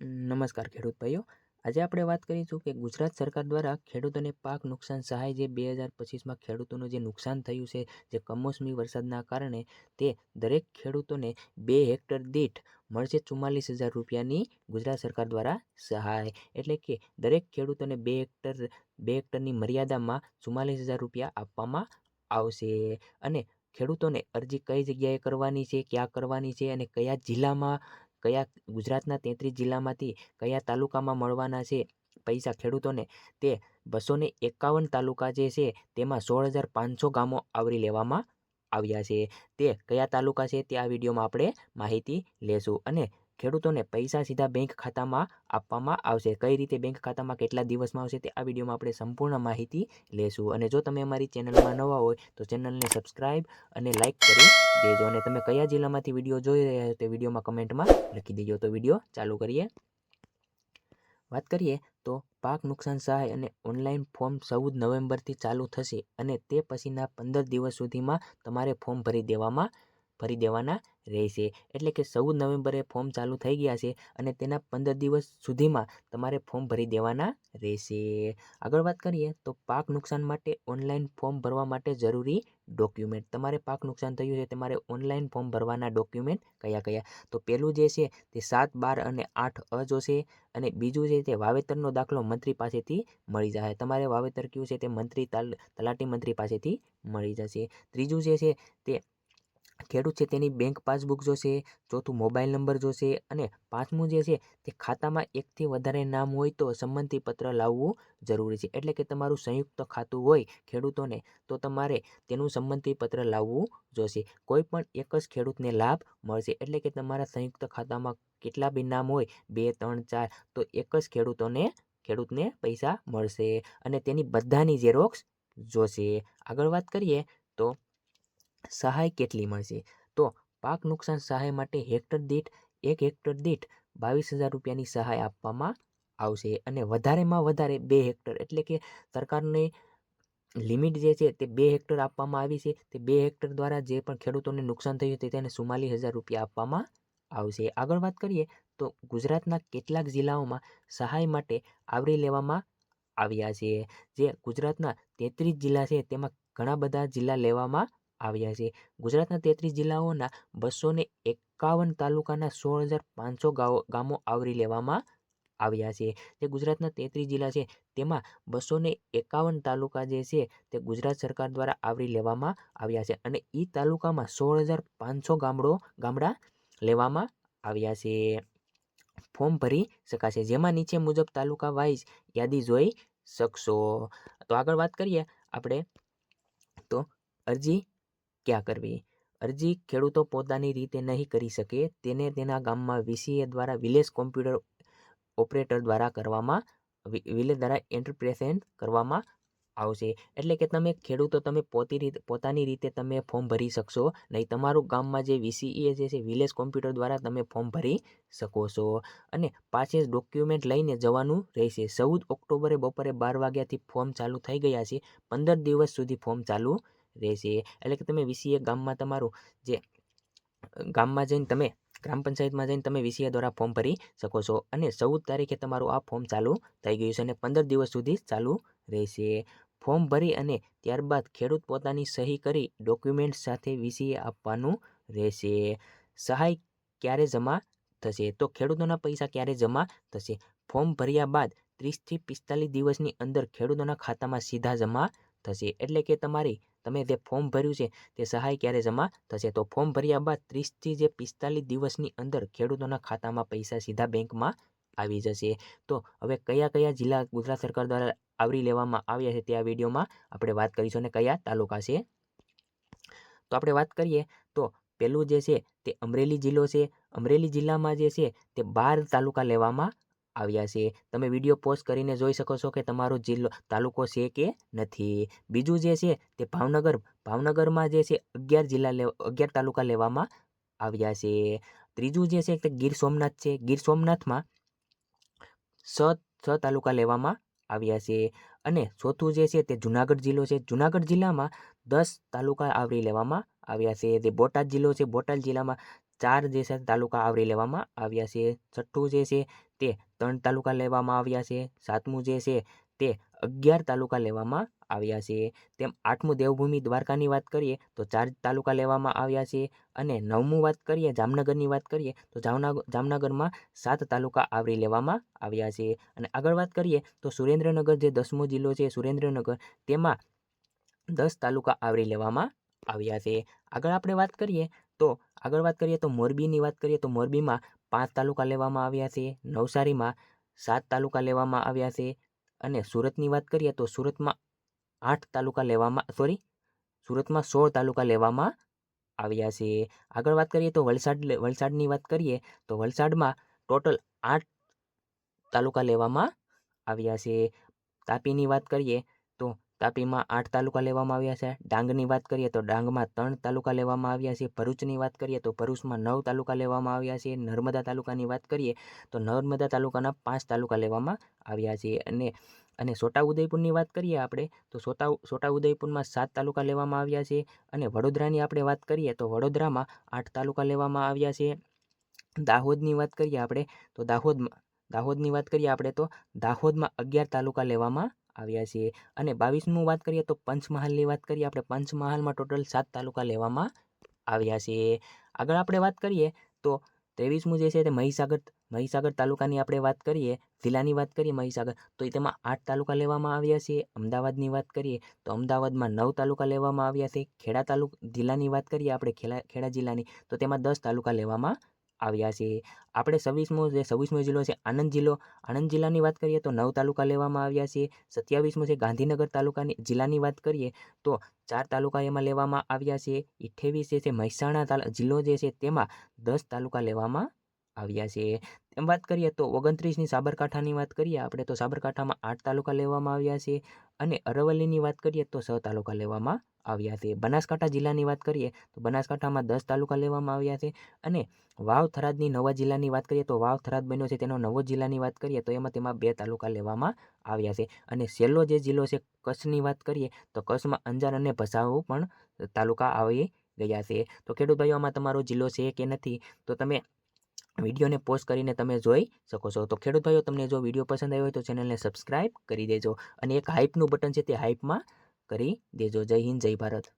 નમસ્કાર ખેડૂત ભાઈઓ. આજે આપણે વાત કરીશું કે ગુજરાત સરકાર દ્વારા ખેડૂતોને પાક નુકસાન સહાય જે બે હજાર પચીસમાં ખેડૂતોનું જે નુકસાન થયું છે, જે કમોસમી વરસાદના કારણે તે દરેક ખેડૂતોને બે હેક્ટર દીઠ મળશે ચુમ્માલીસ હજાર રૂપિયાની ગુજરાત સરકાર દ્વારા સહાય. એટલે કે દરેક ખેડૂતોને બે હેક્ટર, બે હેક્ટરની મર્યાદામાં ચુમ્માલીસ હજાર રૂપિયા આપવામાં આવશે. અને ખેડૂતોને અરજી કઈ જગ્યાએ કરવાની છે, ક્યાં કરવાની છે અને કયા જિલ્લામાં કયા ગુજરાતના તેત્રીસ જિલ્લામાંથી કયા તાલુકામાં મળવાના છે પૈસા ખેડૂતોને? તે બસો ને એકાવન તાલુકા જે છે તેમાં સોળ હજાર પાંચસો ગામો આવરી લેવામાં આવ્યા છે. તે કયા તાલુકા છે તે આ વિડીયોમાં આપણે માહિતી લેશું અને ખેડૂતોને પૈસા સીધા બેંક ખાતામાં આપવામાં આવશે. કઈ રીતે બેંક ખાતામાં કેટલા દિવસમાં આવશે તે આ વિડીયોમાં આપણે સંપૂર્ણ માહિતી લેશું. અને જો તમે અમારી ચેનલમાં નવા હોય તો ચેનલને સબસ્ક્રાઈબ અને લાઇક કરી દેજો. અને તમે કયા જિલ્લામાંથી વીડિયો જોઈ રહ્યા છો તે વિડીયોમાં કમેન્ટમાં લખી દેજો. તો વીડિયો ચાલુ કરીએ. વાત કરીએ તો પાક નુકસાન સહાય અને ઓનલાઈન ફોર્મ ચૌદ નવેમ્બરથી ચાલુ થશે અને તે પછીના પંદર દિવસ સુધીમાં તમારે ફોર્મ ભરી દેવામાં ભરી દેવાના રહેશે. એટલે કે ચૌદ નવેમ્બરે ફોર્મ ચાલુ થઈ ગયા છે અને તેના પંદર દિવસ સુધીમાં તમારે ફોર્મ ભરી દેવાના રહેશે. આગળ વાત કરીએ તો પાક નુકસાન માટે ઓનલાઈન ફોર્મ ભરવા માટે જરૂરી ડોક્યુમેન્ટ તમારે પાક નુકસાન થયું છે તમારે ઓનલાઈન ફોર્મ ભરવાના ડોક્યુમેન્ટ કયા કયા? તો પહેલું જે છે તે સાત, બાર અને આઠ અ જોશે અને બીજું છે તે વાવેતરનો દાખલો મંત્રી પાસેથી મળી જશે. તમારે વાવેતર કયું છે તે મંત્રી તલાટી મંત્રી પાસેથી મળી જશે. ત્રીજું જે છે તે ખેડૂત છે તેની બેંક પાસબુક જોશે, ચોથું મોબાઈલ નંબર જોશે અને પાંચમું જે છે તે ખાતામાં એકથી વધારે નામ હોય તો સંમતિ પત્ર લાવવું જરૂરી છે. એટલે કે તમારું સંયુક્ત ખાતું હોય ખેડૂતોને તો તમારે તેનું સંમતિ પત્ર લાવવું જોશે. કોઈ પણ એક જ ખેડૂતને લાભ મળશે. એટલે કે તમારા સંયુક્ત ખાતામાં કેટલા બી નામ હોય, બે, ત્રણ, ચાર, તો એક જ ખેડૂતોને, ખેડૂતને પૈસા મળશે અને તેની બધાની ઝેરોક્સ જોશે. આગળ વાત કરીએ તો સહાય કેટલી મળશે? તો પાક નુકસાન સહાય માટે હેક્ટર દીઠ એક હેક્ટર દીઠ બાવીસ હજાર રૂપિયાની સહાય આપવામાં આવશે અને વધારેમાં વધારે બે હેક્ટર. એટલે કે સરકારને લિમિટ જે છે તે બે હેક્ટર આપવામાં આવી છે. તે બે હેક્ટર દ્વારા જે પણ ખેડૂતોને નુકસાન થયું તે તેને ચુમ્માલીસ હજાર રૂપિયા આપવામાં આવશે. આગળ વાત કરીએ તો ગુજરાતના કેટલાક જિલ્લાઓમાં સહાય માટે આવરી લેવામાં આવ્યા છે. જે ગુજરાતના તેત્રીસ જિલ્લા છે તેમાં ઘણા બધા જિલ્લા લેવામાં આવ્યા છે. ગુજરાતના તેત્રીસ જિલ્લાઓના બસો ને એકાવન તાલુકાના સોળ હજાર પાંચસો ગામો આવરી લેવામાં આવ્યા છે. જે ગુજરાતના તેત્રીસ જિલ્લા છે, તેમાં બસો ને એકાવન તાલુકા જે છે, તે ગુજરાત સરકાર દ્વારા આવરી લેવામાં આવ્યા છે અને એ તાલુકામાં સોળ હજાર પાંચસો ગામડો, ગામડા લેવામાં આવ્યા છે. ફોર્મ ભરી શકાશે. જેમાં નીચે મુજબ તાલુકા વાઇઝ યાદી જોઈ શકશો. તો આગળ વાત કરીએ આપણે. તો અરજી ક્યાં કરવી? અરજી ખેડૂતો પોતાની રીતે નહીં કરી શકે, તેને તેના ગામમાં વીસીએ દ્વારા વિલેજ કોમ્પ્યુટર ઓપરેટર દ્વારા કરવામાં વિલેજ દ્વારા એન્ટરપ્રેસેન્ટ કરવામાં આવશે. એટલે કે તમે ખેડૂતો, તમે પોતી રીતે, પોતાની રીતે તમે ફોર્મ ભરી શકશો, નહીં તમારું ગામમાં જે વીસીએ જે છે, વિલેજ કોમ્પ્યુટર દ્વારા તમે ફોર્મ ભરી શકો છો. અને પાછે ડોક્યુમેન્ટ લઈને જવાનું રહેશે. ચૌદ ઓક્ટોબરે બપોરે બાર વાગ્યાથી ફોર્મ ચાલુ થઈ ગયા છે. પંદર દિવસ સુધી ફોર્મ ચાલુ રહેશે. એટલે કે તમે વીસીએ ગામમાં તમારું જે ગામમાં જઈને તમે, ગ્રામ પંચાયતમાં જઈને તમે વીસીએ દ્વારા ફોર્મ ભરી શકો છો. અને ચૌદ તારીખે તમારું આ ફોર્મ ચાલુ થઈ ગયું છે અને પંદર દિવસ સુધી ચાલુ રહેશે. ફોર્મ ભરી અને ત્યારબાદ ખેડૂત પોતાની સહી કરી ડોક્યુમેન્ટ સાથે વીસીએ આપવાનું રહેશે. સહાય ક્યારે જમા થશે? તો ખેડૂતોના પૈસા ક્યારે જમા થશે? ફોર્મ ભર્યા બાદ ત્રીસથી પિસ્તાલીસ દિવસની અંદર ખેડૂતોના ખાતામાં સીધા જમા થશે. એટલે કે તમારી તમે જે ફોર્મ ભર્યું છે, તે સહાય ક્યારે જમા થશે? તો ફોર્મ ભર્યા બાદ ત્રીસથી જે પિસ્તાલીસ દિવસની અંદર ખેડૂતોના ખાતામાં પૈસા સીધા બેંકમાં આવી જશે. તો હવે કયા કયા જિલ્લા ગુજરાત સરકાર દ્વારા આવરી લેવામાં આવ્યા છે તે આ વિડીયોમાં આપણે વાત કરીશું અને કયા તાલુકા છે? તો આપણે વાત કરીએ, તો પહેલું જે છે તે અમરેલી જિલ્લો છે. અમરેલી જિલ્લામાં જે છે તે બાર તાલુકા લેવામાં આવ્યા છે. તમે વીડિયો પોસ્ટ કરીને જોઈ શકો છો કે તમારો જિલ્લો, તાલુકો છે કે નથી. બીજું જે છે તે ભાવનગર, ભાવનગરમાં જે છે અગિયાર જિલ્લા લે અગિયાર તાલુકા લેવામાં આવ્યા છે. ત્રીજું જે છે તે ગીર સોમનાથ છે. ગીર સોમનાથમાં સ છ તાલુકા લેવામાં આવ્યા છે. અને ચોથું જે છે તે જુનાગઢ જિલ્લો છે. જુનાગઢ જિલ્લામાં દસ તાલુકા આવરી લેવામાં આવ્યા છે. જે બોટાદ જિલ્લો છે, બોટાદ જિલ્લામાં ચાર જે છે તાલુકા આવરી લેવામાં આવ્યા છે. છઠ્ઠું જે છે તે ત્રણ તાલુકા લેવામાં આવ્યા છે. સાતમું જે છે તે અગિયાર તાલુકા લેવામાં આવ્યા છે. તેમ આઠમું દેવભૂમિ દ્વારકાની વાત કરીએ તો ચાર તાલુકા લેવામાં આવ્યા છે અને નવમું વાત કરીએ જામનગરની વાત કરીએ તો જામનગર જામનગરમાં સાત તાલુકા આવરી લેવામાં આવ્યા છે. અને આગળ વાત કરીએ તો સુરેન્દ્રનગર જે દસમો જિલ્લો છે સુરેન્દ્રનગર તેમાં દસ તાલુકા આવરી લેવામાં આવ્યા છે. આગળ આપણે વાત કરીએ તો આગળ વાત કરીએ તો મોરબીની વાત કરીએ તો મોરબીમાં પાંચ તાલુકા લેવામાં આવ્યા છે, નવસારીમાં સાત તાલુકા લેવામાં આવ્યા છે અને સુરતની વાત કરીએ તો સુરતમાં આઠ તાલુકા લેવામાં સોરી સુરતમાં સોળ તાલુકા લેવામાં આવ્યા છે. આગળ વાત કરીએ તો વલસાડ વલસાડની વાત કરીએ તો વલસાડમાં ટોટલ આઠ તાલુકા લેવામાં આવ્યા છે. તાપીની વાત કરીએ તો તાપીમાં આઠ તાલુકા લેવામાં આવ્યા છે. ડાંગની વાત કરીએ તો ડાંગમાં ત્રણ તાલુકા લેવામાં આવ્યા છે. ભરૂચની વાત કરીએ તો ભરૂચમાં નવ તાલુકા લેવામાં આવ્યા છે. નર્મદા તાલુકાની વાત કરીએ તો નર્મદા તાલુકાના પાંચ તાલુકા લેવામાં આવ્યા છે. અને અને છોટાઉદેપુરની વાત કરીએ આપણે તો છોટા, છોટાઉદેપુરમાં સાત તાલુકા લેવામાં આવ્યા છે. અને વડોદરાની આપણે વાત કરીએ તો વડોદરામાં આઠ તાલુકા લેવામાં આવ્યા છે. દાહોદની વાત કરીએ આપણે તો દાહોદમાં, દાહોદની વાત કરીએ આપણે તો દાહોદમાં અગિયાર તાલુકા લેવામાં આવ્યા છે અને બાવીસમું વાત કરીએ તો પંચમહાલની વાત કરીએ. આપણે પંચમહાલમાં ટોટલ સાત તાલુકા લેવામાં આવ્યા છે આગળ આપણે વાત કરીએ તો ત્રેવીસમું જે છે તે મહીસાગર મહીસાગર તાલુકાની આપણે વાત કરીએ, જિલ્લાની વાત કરીએ મહીસાગર, તો એ તેમાં આઠ તાલુકા લેવામાં આવ્યા છે. અમદાવાદની વાત કરીએ તો અમદાવાદમાં નવ તાલુકા લેવામાં આવ્યા છે. ખેડા તાલુક, જિલ્લાની વાત કરીએ આપણે ખેડા ખેડા જિલ્લાની, તો તેમાં દસ તાલુકા લેવામાં આવ્યા છે આપણે છવ્વીસમો જે છવ્વીસમો જિલ્લો છે, આણંદ જિલ્લો. આણંદ જિલ્લાની વાત કરીએ તો નવ તાલુકા લેવામાં આવ્યા છે. સત્યાવીસમો છે, ગાંધીનગર તાલુકાની જિલ્લાની વાત કરીએ તો ચાર તાલુકા એમાં લેવામાં આવ્યા છે. અઠ્ઠાવીસ જે છે, મહેસાણા જિલ્લો જે છે, તેમાં દસ તાલુકા લેવામાં આવ્યા છે. એમ વાત કરીએ તો ઓગણત્રીસની સાબરકાંઠાની વાત કરીએ આપણે તો સાબરકાંઠામાં આઠ તાલુકા લેવામાં આવ્યા છે. અને અરવલ્લીની વાત કરીએ તો છ તાલુકા લેવામાં આવ્યા છે. બનાસકાંઠા જિલ્લાની વાત કરીએ તો બનાસકાંઠામાં દસ તાલુકા લેવામાં આવ્યા છે અને વાવ થરાદની નવા જિલ્લાની વાત કરીએ તો વાવ થરાદ બન્યો છે તેનો નવો જિલ્લાની વાત કરીએ તો એમાં તેમાં બે તાલુકા લેવામાં આવ્યા છે. અને છેલ્લો જે જિલ્લો છે કચ્છની વાત કરીએ તો કચ્છમાં અંજાર અને ભસાઉ પણ તાલુકા આવી ગયા છે. તો ખેડૂત ભાઈઓ, આમાં તમારો જિલ્લો છે કે નથી? તો તમે વિડીયોને પોઝ કરીને તમે જોઈ શકો છો. તો ખેડૂત ભાઈઓ, તમને જો વીડિયો પસંદ આવ્યો હોય તો ચેનલને સબસ્ક્રાઈબ કરી દેજો અને એક હાઇપનું બટન છે તે હાઇપમાં કરી દેજો. જય હિન્દ, જય ભારત.